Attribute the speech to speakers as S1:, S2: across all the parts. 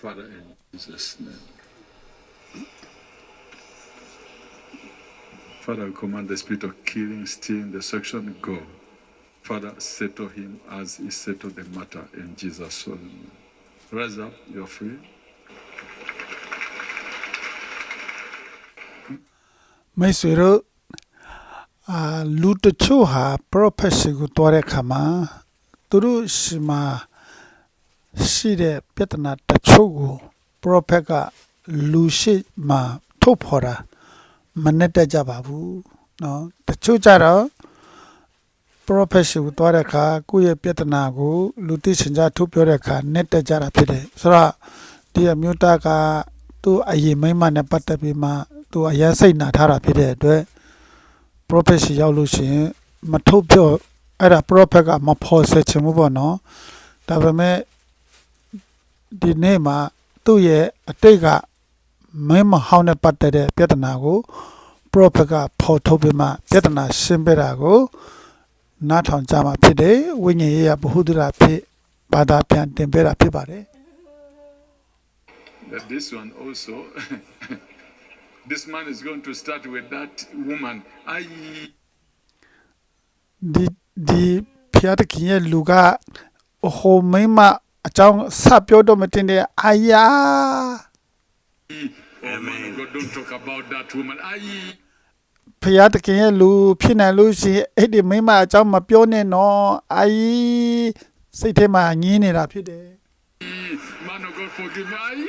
S1: Father, in Jesus' name. Father, we command the spirit of killing, stealing, destruction, go. Father, settle him as he settled the matter in Jesus' holy name. Rise up, you're free.
S2: မိတ်ဆွေတို့အာလူတချို့ဟာ prophet ရှိကိုတွားတဲ့ခါမှာသူတို့ရှိမှာ ရှိတဲ့ပြဿနာတချို့ကို prophet ကလူရှိမှာထုတ်ဖော်တာမနဲ့တက်ကြပါဘူးเนาะတချို့ကြတော့ prophet ရှိကိုတွားတဲ့အခါကိုယ့်ရဲ့ပြဿနာကိုလူသိရှင်ကြားထုတ်ပြောတဲ့အခါနဲ့တက်ကြတာဖြစ်တယ်ဆိုတော့ဒီအမျိုးသားကသူ့အရင်မိမ့်မနဲ့ပတ်သက်ပြီးမှသူအရင်စိတ်နာထားတာဖြစ်တဲ့အတွက် prophet ရှိရောက်လို့ရှိရင်မထုတ်ပြောအဲ့ဒါ prophet ကမဖော်ဆက်ချင်ဘူးပေါ့နော်ဒါပေမဲ့ ဒီနေ့မှာသူ့ရဲ့အတိတ်ကမင်းမဟောင်းနဲ့ပတ်သက်တဲ့ပြဿနာကို prophet ကဖော်ထုတ်ပြီးမှပြဿနာရှင်းပြတာကိုနားထောင်ကြမှာဖြစ်တယ်ဝိညာဉ်ရေးရဘ ഹു ဒရာဖြစ်ဘာသာပြန်တင်ပေးတာဖြစ်ပါတယ်
S1: That this one also, this man is going to start with that woman. I
S2: ဒီဒီဖျားတခင်ရဲ့လူကဟိုမိမ အကြောင်းစပြောတော့မတင်တဲ့အာယာ
S1: Oh man, of God, don't talk about that woman. I
S2: ဖျားတခင်ရဲ့လူဖြစ်နိုင်လို့ရှိရင်အဲ့ဒီမိမအကြောင်းမပြောနဲ့နော်အာယီစိတ်ထဲမှာငင်းနေတာဖြစ်တယ်
S1: man of God, forgive me. I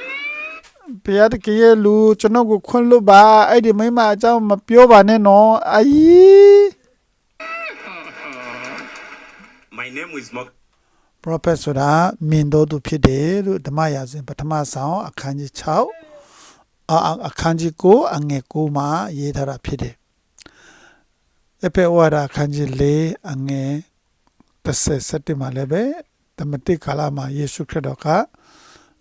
S2: ဖျားတခင်ရဲ့လူကျွန်တော်ကိုခွင့်လွတ်ပါအဲ့ဒီမိမအကြောင်းမပြောပါနဲ့နော်အာယီ
S3: My name is Mark.
S2: Prophet ဆိုတာမြင်တော်သူဖြစ်တယ်လို့ဓမ္မရာဇဝင်ပထမဆောင်အခန်းကြီး6အာအခန်းကြီး9အငယ်9မှာရေးထားတာဖြစ်တယ်။အဖေဝါဒအခန်းကြီး4အငယ်37မှာလည်းပဲသမတိကာလမှာယေရှုခရစ်တော်က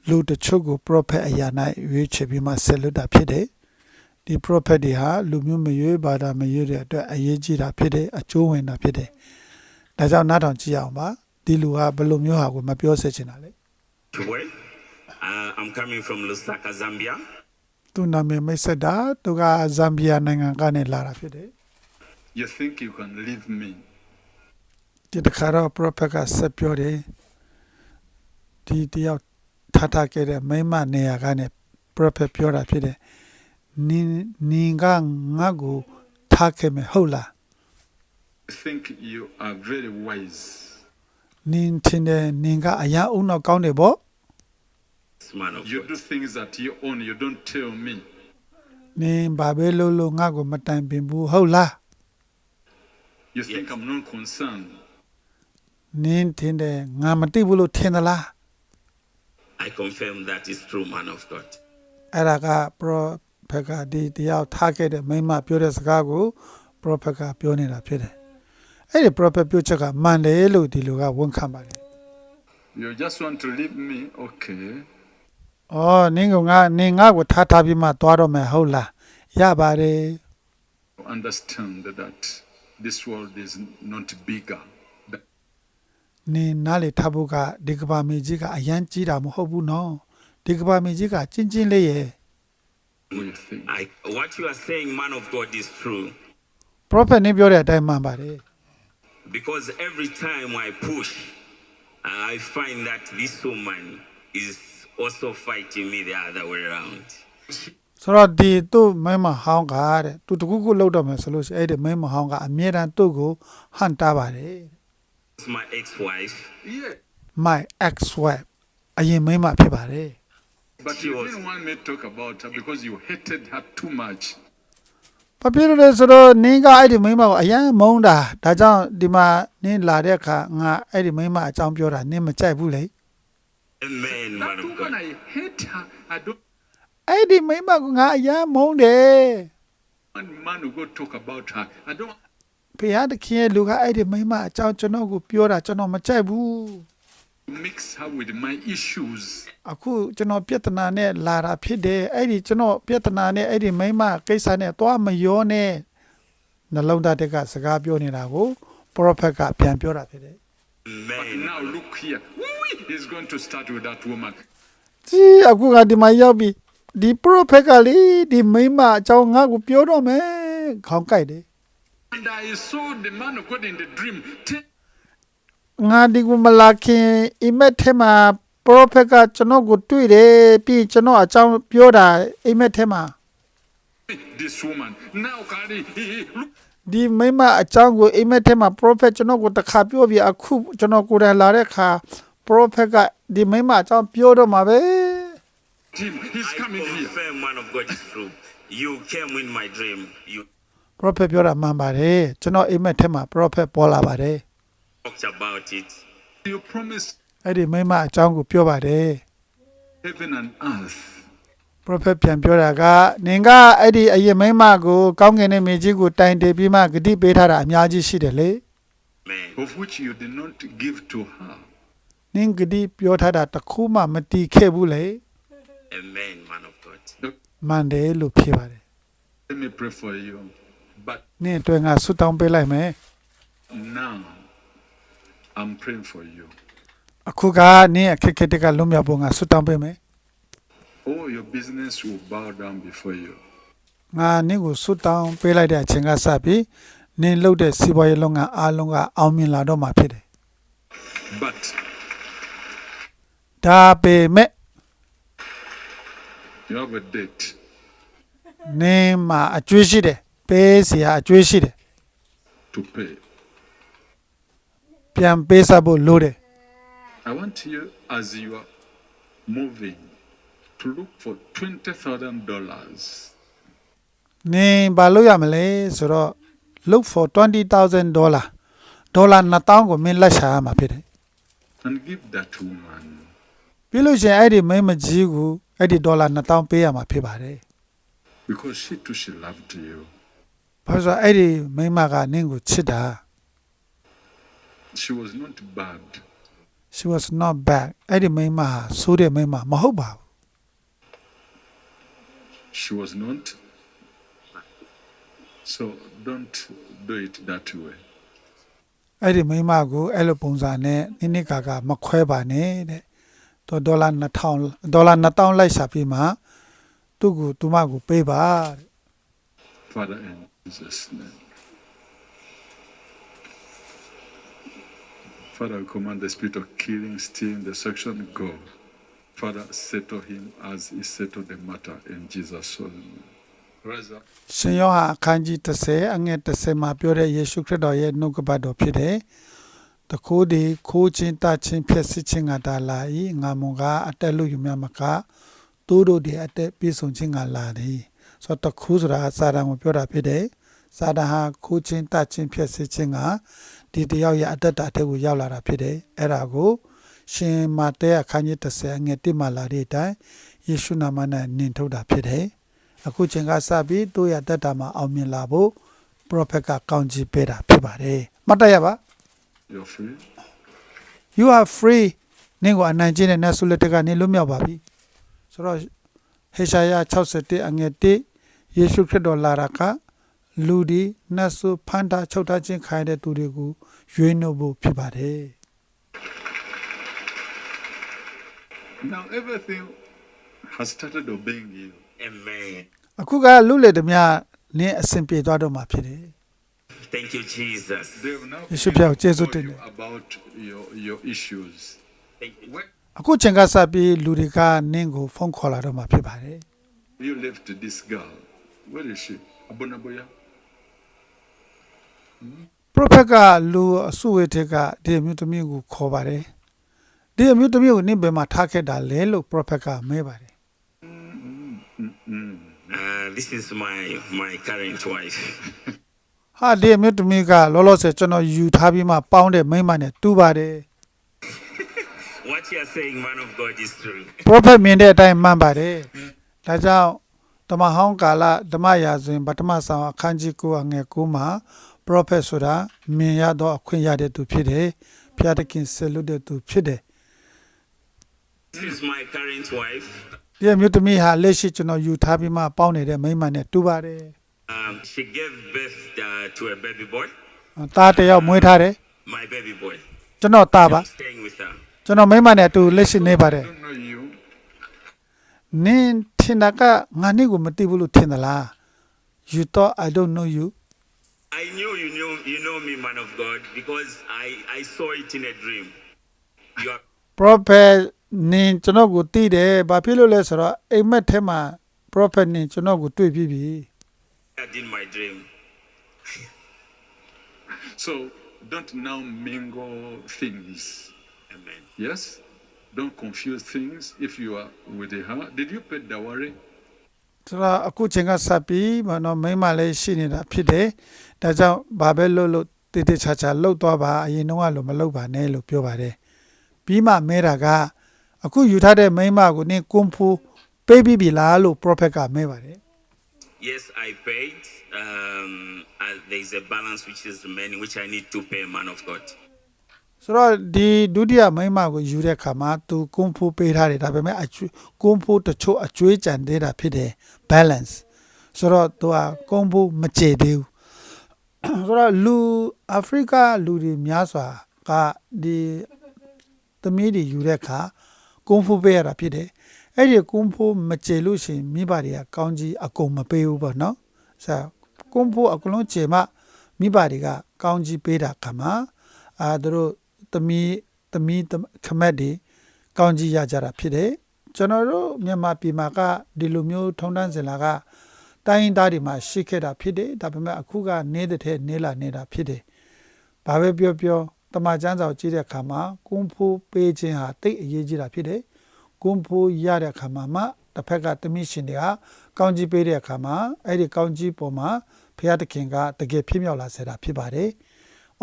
S2: လူတချို့ကို prophet အရာ၌ရွေးချယ်ပြီးမှဆက်လွတ်တာဖြစ်တယ်။ဒီ prophet တွေဟာလူမျိုးမရွေးဘာသာမရွေးတဲ့အတွက်အရေးကြီးတာဖြစ်တယ်အကျိုးဝင်တာဖြစ်တယ်။ဒါကြောင့်နားထောင်ကြည့်အောင်ပါ ဒီလူကဘယ်လိုမျိုးဟာကိုမပြောစေချင်တာလဲ
S3: Well, uh, I'm coming from Lusaka, Zambia.
S2: သူနာမည်မိတ်ဆက်တာသူကဇမ်ဘီယာနိုင်ငံကနေလာတာဖြစ်တယ်
S1: you think you can leave me?
S2: ဒီတခါတော့ prophet ကဆက်ပြောတယ်ဒီတယောက်ထားထားခဲ့တဲ့မိမနေရာကနေ prophet ပြောတာဖြစ်တယ်နင်နင်ကငါ့ကိုထားခဲ့မယ်ဟုတ်လား
S1: You think you are very wise.
S2: နင်ထင်တယ်နင်ကအရာအုံတော့ကောင်းတယ်ပေါ့
S3: This man of
S1: You
S3: God.
S1: do things that you own, you don't tell me.
S2: နင်ဘာပဲလို့လို့ငါ့ကိုမတိုင်ပင်ဘူးဟုတ်လား
S1: You think I'm not concerned.
S2: နင်ထင်တယ်ငါမသိဘူးလို့ထင်သလား
S3: I confirm that is true, man of God.
S2: အဲ့ဒါက prophet ကဒီတရားထားခဲ့တဲ့မိမပြောတဲ့စကားကို prophet ကပြောနေတာဖြစ်တယ်။ အဲ့ဒီ prophet ပြောချက်ကမှန်တယ်လို့ဒီလူကဝန်ခံပါတယ်
S1: You just want to leave me? Okay.
S2: ။အော်နင်းကငါနင်ငါ့ကိုထားထားပြီးမှသွားတော့မယ်ဟုတ်လား။ရပါတယ်
S1: Understand that this world is not bigger. than ။
S2: နင်နားလေထားဖို့ကဒီကဘာမြေကြီးကအရန်ကြီးတာမဟုတ်ဘူးနော်။ဒီကဘာမြေကြီးကကျင်းချင်းလေးရဲ့
S1: we think.
S3: I, what you are saying, man of God, is true.
S2: prophet နင်းပြောတဲ့အတိုင်းမှန်ပါတယ်
S3: Because every time I push, I find that this woman is also fighting me the other way around.
S2: ။ဆိုတော့ဒီသူ့မိမဟောင်းကတဲ့သူတကူကူလောက်တော့မယ်ဆိုလို့ရှိရင်အဲ့ဒီမိမဟောင်းကအမြဲတမ်းသူ့ကိုဟန်တားပါတယ်
S3: It's my ex-wife.
S1: Yeah.
S2: my ex wife အရင်မိန်းမဖြစ်ပါတယ်
S1: But
S3: She
S1: you
S3: was-
S1: didn't want me to talk about her because you hated her too much.
S2: ။ ဘာဖြစ်လို့လဲဆိုတော့နင်းကအဲ့ဒီမိန်းမကိုအရန်မုန်းတာဒါကြောင့်ဒီမှာနင်းလာတဲ့အခါငါအဲ့ဒီမိန်းမအကြောင်းပြောတာနင်းမကြိုက်ဘူးလေ
S3: Amen, man
S1: That
S3: of
S1: woman,
S3: God.
S1: I hate her. I don't ။
S2: အဲ့ဒီမိန်းမကငါအရန်မုန်းတယ်
S1: want man to go talk about her. I don't ။
S2: ဖခင်တခင်ရဲ့လူကအဲ့ဒီမိန်းမအကြောင်းကျွန်တော်ကိုပြောတာကျွန်တော်မကြိုက်ဘူး
S1: mix her with my issues.
S2: ။အခုကျွန်တော်ပြဿနာနဲ့လာတာဖြစ်တယ်။အဲ့ဒီကျွန်တော်ပြဿနာနဲ့အဲ့ဒီမိန်းမကိစ္စနဲ့သွားမရောနဲ့နှလုံးသားတက်ကစကားပြောနေတာကို prophet ကပြန်ပြောတာဖြစ်တယ်
S1: But
S3: Amen.
S1: now look here. Woo-wee, He's going to start with that woman.
S2: ဒီအခုကဒီမှာရောက်ပြီဒီ prophet ကလေဒီမိန်းမအကြောင်းငါ့ကိုပြောတော့မယ်ခေါင်းကိုက်တယ်
S1: And I saw the man of God in the dream take
S2: ငါဒီကိုမလာခင်အိမ်မက်ထဲမှာ prophet ကကျွန်တော်ကိုတွေ့တယ်ပြီးကျွန်တော်အကြောင်းပြောတာအိမ်မက်ထဲမှာ
S1: this woman. Now, Kari, he, he, look
S2: ဒီမိမအကြောင်းကိုအိမ်မက်ထဲမှာ prophet ကျွန်တော်ကိုတစ်ခါပြောပြီးအခုကျွန်တော်ကိုယ်တိုင်လာတဲ့အခါ prophet ကဒီမိမအကြောင်းပြောတော့မှာပဲ
S1: at him. He's
S3: I
S1: coming here.
S3: confirm, man of God is true. You came in my dream. You
S2: prophet ပြောတာမှန်ပါတယ်ကျွန်တော်အိမ်မက်ထဲမှာ prophet ပေါ်လာပါတယ်
S3: talked about it.
S1: You promised
S2: အဲ့ဒီမိမအကြောင်းကိုပြောပါတယ်
S1: heaven and earth.
S2: prophet ပြန်ပြောတာကနင်ကအဲ့ဒီအရင်မိမကိုကောင်းကင်နဲ့မြေကြီးကိုတိုင်တည်ပြီးမှဂတိပေးထားတာအများကြီးရှိတယ်လေ
S3: Amen.
S1: of which you did not give to her.
S2: နင်ဂတိပြောထားတာတစ်ခုမှမတီးခဲ့ဘူးလေ
S3: Amen, man of God.
S2: မှန်တယ်လို့ဖြေပါတယ်
S1: Let me pray for you. But
S2: နင်အတွက်ငါဆုတောင်းပေးလိုက်မယ်
S1: now, I'm praying for you.
S2: အခုကနင်အခက်အခဲတွေကလွတ်မြောက်ဖို့ငါဆုတောင်းပေးမယ်
S1: All your business will bow down before you.
S2: ငါနင့်ကိုဆုတောင်းပေးလိုက်တဲ့အချိန်ကစပြီးနင်လှုပ်တဲ့စီးပွားရေးလုပ်ငန်းအားလုံးကအောင်မြင်လာတော့မှာဖြစ်တယ်
S1: But
S2: ဒါပေမဲ့
S1: you have a date.
S2: နင်မှာအကျွေးရှိတယ်ပေးစီဟာအကျွေးရှိတယ်
S1: to pay.
S2: ပြန်ပေးစားဖို့လိုတယ်
S1: I want you, as you are moving, to look for twenty thousand dollars.
S2: နင်ဘာလုပ်ရမလဲဆိုတော့ look for 20000 dollar ဒေါ်လာ2000ကိုမင်းလက်ရှာရမှာဖြစ်တယ်
S1: and give that woman.
S2: ပြီးလို့ရှရင်အဲ့ဒီမိန်းမကြီးကိုအဲ့ဒီဒေါ်လာ2000ပေးရမှာဖြစ်ပါတယ်
S1: Because she too, she loved you.
S2: ဘာလို့လဲဆိုတော့အဲ့ဒီမိန်းမကနင့်ကိုချစ်တာ
S1: She was not bad.
S2: she was not bad အဲ့ဒီမိန်းမဟာဆိုးတဲ့မိန်းမမဟုတ်ပါဘူး
S1: She was not. So don't do it that way.
S2: အဲ့ဒီမိန်းမကိုအဲ့လိုပုံစံနဲ့နိနိကာကမခွဲပါနဲ့တဲ့တော့ဒေါ်လာ2000ဒေါ်လာ2000လိုက်ရှာပြီးမှသူ့ကိုသူမကိုပေးပါတဲ့
S1: Father, in Jesus' name. Father, I command the spirit of killing, stealing, destruction, go. Father, settle him as he settled the matter in Jesus' holy name. Rise up.
S2: ရှင်ယောဟန်အခန်းကြီး30အငယ်30မှာပြောတဲ့ယေရှုခရစ်တော်ရဲ့နှုတ်ကပတ်တော်ဖြစ်တယ်။တခိုးဒီခိုးခြင်းတခြင်းဖြစ်စစ်ခြင်းကဒါလာ၏ငါမွန်ကအတက်လို့ယူမြမကသူတို့ဒီအတက်ပြေဆုံးခြင်းကလာသည်။ဆိုတော့တခိုးဆိုတာစာတန်ကိုပြောတာဖြစ်တယ်။စာတန်ဟာခိုးခြင်းတခြင်းဖြစ်စစ်ခြင်းက ဒီတယောက်ရဲ့အတက်တာအထက်ကိုရောက်လာတာဖြစ်တယ်။အဲ့ဒါကို ရှင်မာတဲအခန်းကြီး30အငယ်1မှာလာတဲ့အတိုင်းယေရှုနာမနဲ့နင်ထုတ်တာဖြစ်တယ်။အခုချိန်ကစပြီးသူ့ရတက်တာမှာအောင်မြင်လာဖို့ prophet ကကောင်းချီးပေးတာဖြစ်ပါတယ်မှတ်တရပါ
S1: You're free.
S2: you are free နင့်ကိုအနိုင်ကျင့်တဲ့နတ်ဆုလက်ထက်ကနေလွတ်မြောက်ပါပြီဆိုတော့ဟေရှာယ61အငယ်1ယေရှုခရစ်တော်လာတာက လူဒီနတ်ဆုဖန်တာချုပ်ထားခြင်းခိုင်းတဲ့သူတွေကိုရွေးနှုတ်ဖို့ဖြစ်ပါတယ်
S1: Now everything has started obeying you.
S3: Amen.
S2: အခုကလူလေဓမြနင်းအစဉ်ပြေသွားတော့မှာဖြစ်တယ်
S3: Thank you, Jesus.
S1: They have now
S2: You should be able to
S1: told
S2: do
S1: you
S2: that.
S1: about your, your issues.
S3: Thank you.
S1: When
S2: အခုချိန်ကစပြီးလူတွေကနင်းကိုဖုန်းခေါ်လာတော့မှာဖြစ်ပါတယ်
S1: you left this girl, where is she? Abonaboya?
S2: Prophet ကလူအစုဝေထက်ကဒီအမျိုးသမီးကိုခေါ်ပါတယ်ဒီအမျိုးသမီးကိုနင့်ဘယ်မှာထားခဲ့တာလဲလို့ prophet ကမဲပါတယ်
S3: Uh, this is my my current wife.
S2: ဟာဒီအမျိုးသမီးကလောလောဆယ်ကျွန်တော်ယူထားပြီးမှပေါင်းတဲ့မိန်းမနဲ့တူပါတယ်
S3: What you are saying, man of God, is true.
S2: prophet မြင်တဲ့အတိုင်းမှန်ပါတယ်ဒါကြောင့်ဓမ္မဟောင်းကာလဓမ္မရာဇဝင်ပထမဆောင်အခန်းကြီး9အငယ်9မှာ ပရောဖက်ဆိုတာမြင်ရသောအခွင့်ရတဲ့သူဖြစ်တယ်ဖျားတခင်ဆက်လွတ်တဲ့သူဖြစ်တယ်
S3: This is my current wife
S2: ဒီမြို့တမီဟာလက်ရှိကျွန်တော်ယူထားပြီးမှပေါင်းနေတဲ့မိန်းမနဲ့တူပါတယ်
S3: um she gave birth uh, to a baby boy
S2: တားတယောက်မွေးထားတယ်
S3: my baby boy
S2: ကျွန်တော်တားပါ
S3: staying with her
S2: ကျွန်တော်မိမနဲ့အတူလက်ရှိနေပါတယ်နင်ထင်တာကငါနေ့ကိုမသိဘူးလို့ထင်သလား you thought i don't know you
S3: I knew you knew you know me, man of God, because I, I saw it in a dream. You are
S2: prophet နင်ကျွန်တော်ကိုသိတယ်ဘာဖြစ်လို့လဲဆိုတော့အိမ်မက်ထဲမှာ prophet နင်ကျွန်တော်ကိုတွေ့ပြီးပြီ
S3: appeared in my dream.
S1: So don't now mingle things.
S3: Amen.
S1: Yes? Don't confuse things if you are with her. Did you pay dowry?
S2: ဆိုတော့အခုချိန်ကစပ်ပြီးမနော်မိန်းမလေးရှိနေတာဖြစ်တယ်ဒါကြောင့်ဘာပဲလုပ်လို့တိတိချာချာလှုပ်သွားပါအရင်တော့ကလို့မလှုပ်ပါနဲ့လို့ပြောပါတယ်ပြီးမှမဲတာကအခုယူထားတဲ့မိန်းမကိုနင်ကွန်ဖူပေးပြီးပြီလားလို့ prophet ကမဲပါတယ်
S3: Yes, I paid. Um, uh, there is a balance which is remaining, which I need to pay, man of God.
S2: ဆိုတော့ဒီဒုတိယမိန်းမကိုယူတဲ့ခါမှာသူကွန်ဖူပေးထားတယ်ဒါပေမဲ့အကျွကွန်ဖူတချို့အကျွေးကြံသေးတာဖြစ်တယ် balance ဆိုတော့သူကကွန်ဖူမကျေသေးဘူးဆိုတော့လူအာဖရိကလူတွေများစွာကဒီသမီးတွေယူတဲ့အခါကွန်ဖူပေးရတာဖြစ်တယ်အဲ့ဒီကွန်ဖူမကျေလို့ရှိရင်မိဘတွေကကောင်းကြီးအကုန်မပေးဘူးပေါ့နော်ဆိုတော့ကွန်ဖူအကုန်လုံးကျေမှမိဘတွေကကောင်းကြီးပေးတာခါမှာအာသူတို့ သမီးသမီးခမက်တွေကောင်းကြီးရကြတာဖြစ်တယ်ကျွန်တော်တို့မြန်မာပြည်မှာကဒီလိုမျိုးထုံတန်းစင်လာကတိုင်းရင်းသားတွေမှာရှိခဲ့တာဖြစ်တယ်ဒါပေမဲ့အခုကနေတဲ့ထဲနေလာနေတာဖြစ်တယ်ဘာပဲပြောပြောတမန်ကျမ်းစာကိုကြည့်တဲ့အခါမှာကွန်ဖိုးပေးခြင်းဟာတိတ်အရေးကြီးတာဖြစ်တယ်ကွန်ဖိုးရတဲ့အခါမှာမှတစ်ဖက်ကသမီးရှင်တွေကကောင်းကြီးပေးတဲ့အခါမှာအဲ့ဒီကောင်းကြီးပေါ်မှာဘုရားသခင်ကတကယ်ဖြစ်မြောက်လာစေတာဖြစ်ပါတယ်။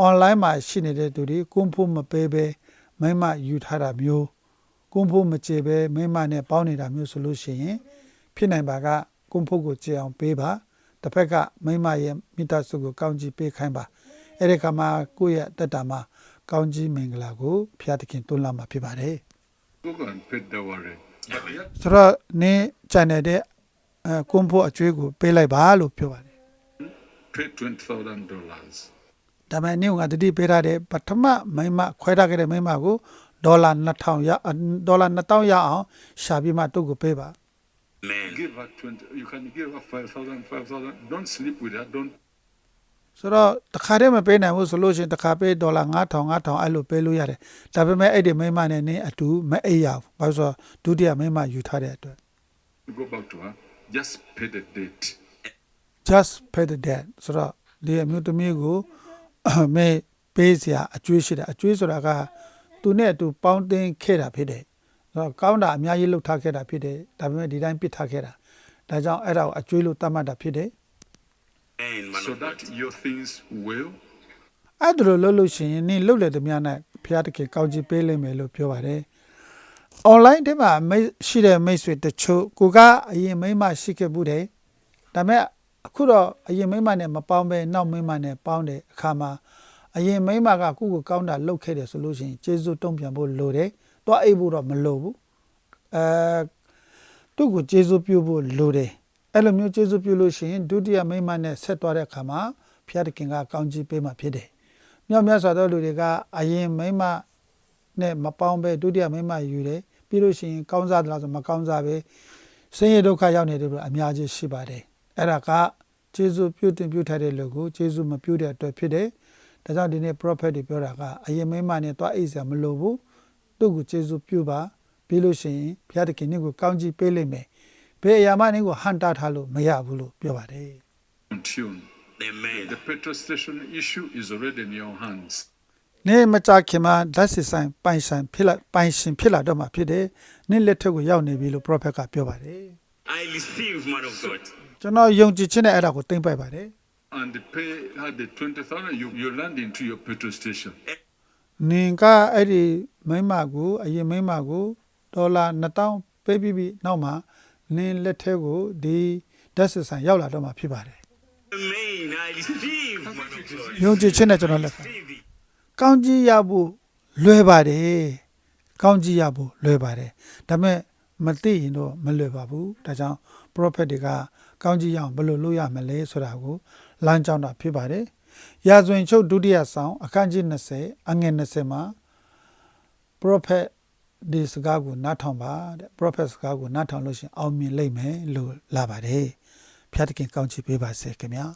S2: online မှာရှိနေတဲ့သူတွေကွန်ဖိုးမပေးဘဲမိမယူထားတာမျိုးကွန်ဖိုးမကျေဘဲမိမနဲ့ပေါင်းနေတာမျိုးဆိုလို့ရှိရင်ဖြစ်နိုင်ပါကကွန်ဖိုးကိုကျေအောင်ပေးပါတစ်ဖက်ကမိမရဲ့မိသားစုကိုကောင်းကြီးပေးခိုင်းပါအဲ့ဒီခါမှာကိုယ့်ရဲ့အသက်တာမှာကောင်းကြီးမင်္ဂလာကိုဘုရားသခင်တွန်းလာမှာဖြစ်ပါတယ်
S1: Go and pay dowry. But yet,
S2: ဆိုတော့နင်း channel တဲ့အဲကွန်ဖိုးအကျွေးကိုပေးလိုက်ပါလို့ပြောပါတယ်
S1: pay $20,000.
S2: ဒါပေမဲ့နင်းကတတိပေးထားတဲ့ပထမမိမခွဲထားခဲ့တဲ့မိမကိုဒေါ်လာ2000ရဒေါ်လာ2000ရအောင်ရှာပြီးမှတုတ်ကိုပေးပါ
S3: Amen.
S1: Give her 20, you can give her 5,000, 5,000. Don't sleep with her. Don't
S2: ဆိုတော့တစ်ခါတည်းမပေးနိုင်ဘူးဆိုလို့ရှိရင်တစ်ခါပေးဒေါ်လာ9000 9000အဲ့လိုပေးလို့ရတယ်ဒါပေမဲ့အဲ့ဒီမိမနဲ့နင်းအတူမအိပ်ရဘူးဘာလို့ဆိုတော့ဒုတိယမိမယူထားတဲ့အတွက်
S1: go back to her. Just pay the date.
S2: just pay the debt ဆိုတော့ဒီအမျိုးသမီးကို မေပေးစရာအကျွေးရှိတယ်အကျွေးဆိုတာကသူနဲ့အတူပေါင်းတင်ခဲ့တာဖြစ်တယ်ဆိုတော့ကောင်းတာအများကြီးလှုပ်ထားခဲ့တာဖြစ်တယ်ဒါပေမဲ့ဒီတိုင်းပစ်ထားခဲ့တာဒါကြောင့်အဲ့ဒါကိုအကျွေးလို့သတ်မှတ်တာဖြစ်တယ်
S3: Amen, man
S1: So
S3: of God.
S1: that your things will
S2: အဲ့ဒါလိုလှုပ်လို့ရှိရင်နင်းလှုပ်လေသမျှနဲ့ဘုရားတခင်ကောင်းချီးပေးလိမ့်မယ်လို့ပြောပါတယ် online ထဲမှာမိတ်ရှိတဲ့မိတ်ဆွေတချို့ကိုကအရင်မိန်းမရှိခဲ့ဘူးတယ်ဒါပေမဲ့ အခုတော့အရင်မိန်းမနဲ့မပေါင်းပဲနောက်မိန်းမနဲ့ပေါင်းတဲ့အခါမှာအရင်မိန်းမကကိုယ့်ကိုကောင်းတာလုပ်ခဲ့တယ်ဆိုလို့ရှိရင်ကျေးဇူးတုံ့ပြန်ဖို့လိုတယ်။သွားအိပ်ဖို့တော့မလိုဘူး။အဲသူ့ကိုကျေးဇူးပြုဖို့လိုတယ်။အဲ့လိုမျိုးကျေးဇူးပြုလို့ရှိရင်ဒုတိယမိန်းမနဲ့ဆက်သွားတဲ့အခါမှာဘုရားသခင်ကကောင်းချီးပေးမှာဖြစ်တယ်။မြောက်မြတ်စွာသောလူတွေကအရင်မိန်းမနဲ့မပေါင်းပဲဒုတိယမိန်းမယူတယ်။ပြီးလို့ရှိရင်ကောင်းစားတယ်လားဆိုမကောင်းစားပဲဆင်းရဲဒုက္ခရောက်နေတယ်လို့အများကြီးရှိပါတယ်။ အဲ့ဒါကကျေးဇူးပြုတင်ပြုထားတဲ့လူကိုကျေးဇူးမပြုတဲ့အတွက်ဖြစ်တယ်။ဒါကြောင့်ဒီနေ့ prophet တွေပြောတာကအရင်မိန်းမနဲ့တွားအိပ်စရာမလိုဘူး။သူ့ကိုကျေးဇူးပြုပါပြီးလို့ရှိရင်ဘုရားသခင်နင့်ကိုကောင်းချီးပေးလိမ့်မယ်။ဘယ်အရာမှနင့်ကိုဟန်တာထားလို့မရဘူးလို့ပြောပါတယ်။
S1: tune.
S3: Amen.
S1: The petrol station issue is already in your hands.
S2: နေမကြခင်မှာဓာတ်စစ်ဆိုင်ပိုင်ဆိုင်ဖြစ်လာပိုင်ရှင်ဖြစ်လာတော့မှာဖြစ်တယ်။နေ့လက်ထက်ကိုရောက်နေပြီလို့ prophet ကပြောပါတယ်
S3: I receive, man of God.
S2: ။ ကျွန်တော်ယုံကြည်ခြင်းနဲ့အဲ့ဒါကိုသိမ့်ပိုက်ပါတယ်
S1: And pay her the 20,000, you, you land into your petrol station.
S2: ။နင်ကအဲ့ဒီမိန်းမကိုအရင်မိန်းမကိုဒေါ်လာ2000ပေးပြီးပြီနောက်မှာနင်လက်ထက်ကိုဒီဓာတ်စစ်ဆိုင်ရောက်လာတော့မှာဖြစ်ပါတယ်
S3: Amen. I receive, man of God.
S2: ။ယုံကြည်ခြင်းနဲ့ကျွန်တော်လက်ခံ
S3: Receive it.
S2: ကောင်းကြီးရဖို့လွယ်ပါတယ်။ကောင်းကြီးရဖို့လွယ်ပါတယ်။ဒါပေမဲ့မသိရင်တော့မလွယ်ပါဘူး။ဒါကြောင့် prophet တွေကကောင်းကြီးရအောင်ဘယ်လိုလုပ်ရမလဲဆိုတာကိုလမ်းကြောင်းတာဖြစ်ပါတယ်။ရာဇဝင်ချုပ်ဒုတိယဆောင်အခန်းကြီး20အငယ်20မှာ prophet ဒီစကားကိုနားထောင်ပါတဲ့ prophet စကားကိုနားထောင်လို့ရှရင်အောင်မြင်လိမ့်မယ်လို့လာပါတယ်ဖျားတခင်ကောင်းချီးပေးပါစေခင်ဗျာ